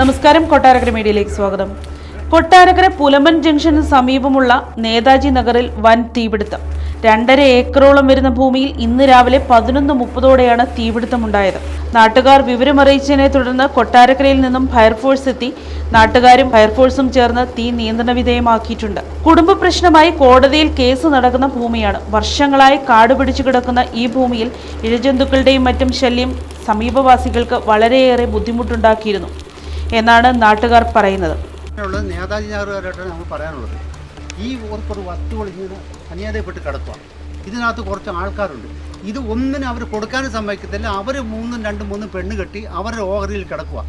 നമസ്കാരം. കൊട്ടാരക്കര മീഡിയയിലേക്ക് സ്വാഗതം. കൊട്ടാരക്കര പുലമൻ ജംഗ്ഷന് സമീപമുള്ള നേതാജി നഗറിൽ വൻ തീപിടുത്തം. രണ്ടര ഏക്കറോളം വരുന്ന ഭൂമിയിൽ ഇന്ന് രാവിലെ പതിനൊന്ന് മുപ്പതോടെയാണ് തീപിടുത്തമുണ്ടായത്. നാട്ടുകാർ വിവരമറിയിച്ചതിനെ തുടർന്ന് കൊട്ടാരക്കരയിൽ നിന്നും ഫയർഫോഴ്സ് എത്തി. നാട്ടുകാരും ഫയർഫോഴ്സും ചേർന്ന് തീ നിയന്ത്രണ വിധേയമാക്കിയിട്ടുണ്ട്. കുടുംബ പ്രശ്നമായി കോടതിയിൽ കേസ് നടക്കുന്ന ഭൂമിയാണ്. വർഷങ്ങളായി കാട് പിടിച്ചു കിടക്കുന്ന ഈ ഭൂമിയിൽ ഇഴജന്തുക്കളുടെയും മറ്റും ശല്യം സമീപവാസികൾക്ക് വളരെയേറെ ബുദ്ധിമുട്ടുണ്ടാക്കിയിരുന്നു. എന്നാണ് നാട്ടുകാർ പറയുന്നത്. നേതാജി പറയാനുള്ളത്. ഈ ഓർക്കൊരു വസ്തുക്കൾ ഇങ്ങനെ അന്യായപ്പെട്ട് കിടക്കുക ഇതിനകത്ത് കുറച്ച് ആൾക്കാരുണ്ട്. ഇത് ഒന്നിനും അവർ കൊടുക്കാനും സമ്മതിക്കത്തില്ല. അവർ മൂന്നും രണ്ടും മൂന്നും പെണ്ണ് കെട്ടി അവരുടെ ഓഹരിയിൽ കിടക്കുക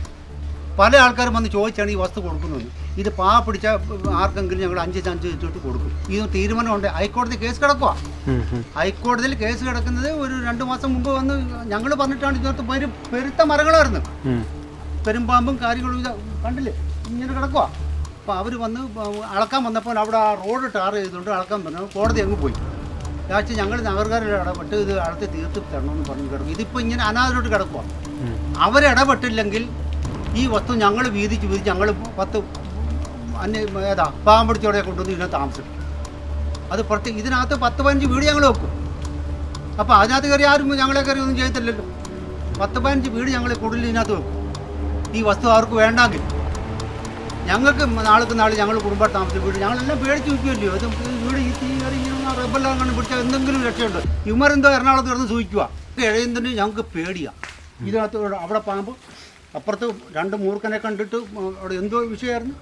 പല ആൾക്കാരും വന്ന് ചോദിച്ചാണ് ഈ വസ്തു കൊടുക്കുന്നത് ഇത് പാ പിടിച്ച ആർക്കെങ്കിലും ഞങ്ങൾ അഞ്ച് അഞ്ച് വെച്ചിട്ട് കൊടുക്കും. ഇത് തീരുമാനമുണ്ട്. ഹൈക്കോടതി കേസ് കിടക്കുക ഹൈക്കോടതിയിൽ കേസ് കിടക്കുന്നത് ഒരു രണ്ട് മാസം മുമ്പ് വന്ന് ഞങ്ങൾ പറഞ്ഞിട്ടാണ് ഇതിനകത്ത് പെരു പെരുത്ത മരങ്ങളായിരുന്നു. പെരുമ്പാമ്പും കാര്യങ്ങളും ഇത് കണ്ടില്ലേ? ഇങ്ങനെ കിടക്കുക അപ്പോൾ അവർ വന്ന് അളക്കാൻ വന്നപ്പോൾ അവിടെ ആ റോഡ് ടാർ ചെയ്തുകൊണ്ട് അളക്കാൻ പറഞ്ഞു കോടതി അങ്ങ് പോയി. ലാസ്റ്റ് ഞങ്ങൾ നഗർകാരിൽ ഇടപെട്ട് ഇത് അളത്ത് തീർത്ത് തരണമെന്ന് പറഞ്ഞു കിടക്കും. ഇതിപ്പോൾ ഇങ്ങനെ അനാഥരോട്ട് കിടക്കുക അവരിടപെട്ടില്ലെങ്കിൽ ഈ വസ്തു ഞങ്ങൾ വീതിച്ച് വീതിച്ച് ഞങ്ങൾ പത്ത് അന്യ ഏതാ പാമ്പടിച്ചോടെ കൊണ്ടുവന്ന് ഇതിനെ താമസിക്കും അത് പ്രത്യേക ഇതിനകത്ത് പത്ത് പതിനഞ്ച് വീട് ഞങ്ങൾ വെക്കും. അപ്പോൾ അതിനകത്ത് കയറി ആരും ഞങ്ങളെ കയറി ഒന്നും ചെയ്തില്ലല്ലോ പത്ത് പതിനഞ്ച് വീട് ഞങ്ങൾ കൂടുതൽ ഇതിനകത്ത് വെക്കും. ഈ വസ്തു അവർക്ക് വേണ്ടെങ്കിൽ. ഞങ്ങൾക്ക് നാൾക്ക് നാളെ ഞങ്ങൾ കുടുംബം താമസം വീട് ഞങ്ങളെല്ലാം പേടിച്ച് വയ്ക്കുമല്ലോ ഈ വീട് ഈ തീ ഇങ്ങനെ റബ്ബെല്ലാം കണ്ട് പിടിച്ചാൽ എന്തെങ്കിലും രക്ഷയുണ്ട്. ഇവരെന്തോ എറണാകുളത്ത് കിടന്ന് സൂചിക്കുക ഇഴയുന്നതിന് ഞങ്ങൾക്ക് പേടിയാണ് ഇതിനകത്ത് അവിടെ പാമ്പ് അപ്പുറത്ത് രണ്ട് മൂർക്കനെ കണ്ടിട്ട് അവിടെ എന്തോ വിഷയമായിരുന്നു.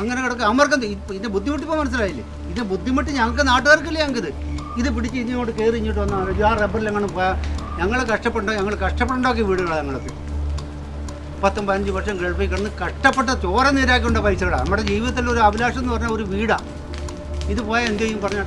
അങ്ങനെ കിടക്കുക അമർക്കെന്ത് ഇതിന്റെ ബുദ്ധിമുട്ട് ഇപ്പോൾ മനസ്സിലായില്ലേ? ഇതിന്റെ ബുദ്ധിമുട്ട് ഞങ്ങൾക്ക് നാട്ടുകാർക്കില്ല ഞങ്ങൾക്ക് ഇത് പിടിച്ച് ഇങ്ങോട്ട് കയറി ഇങ്ങോട്ട് വന്നാൽ ആ റബ്ബറിലെങ്ങനെ പോയാൽ ഞങ്ങൾ കഷ്ടപ്പെട്ടോ ഞങ്ങൾ കഷ്ടപ്പെട്ടുണ്ടാക്കിയ വീടുകളാണ് ഞങ്ങൾക്ക് പത്തും പതിനഞ്ച് വർഷം ഗൾഫിൽ കിടന്ന് കഷ്ടപ്പെട്ട ചോര നീരാക്കേണ്ട പൈസകളാണ് നമ്മുടെ ജീവിതത്തിൽ ഒരു അഭിലാഷം എന്ന് പറഞ്ഞാൽ ഒരു വീടാണ് ഇത് പോയാൽ എന്ത് ചെയ്യും പറഞ്ഞാൽ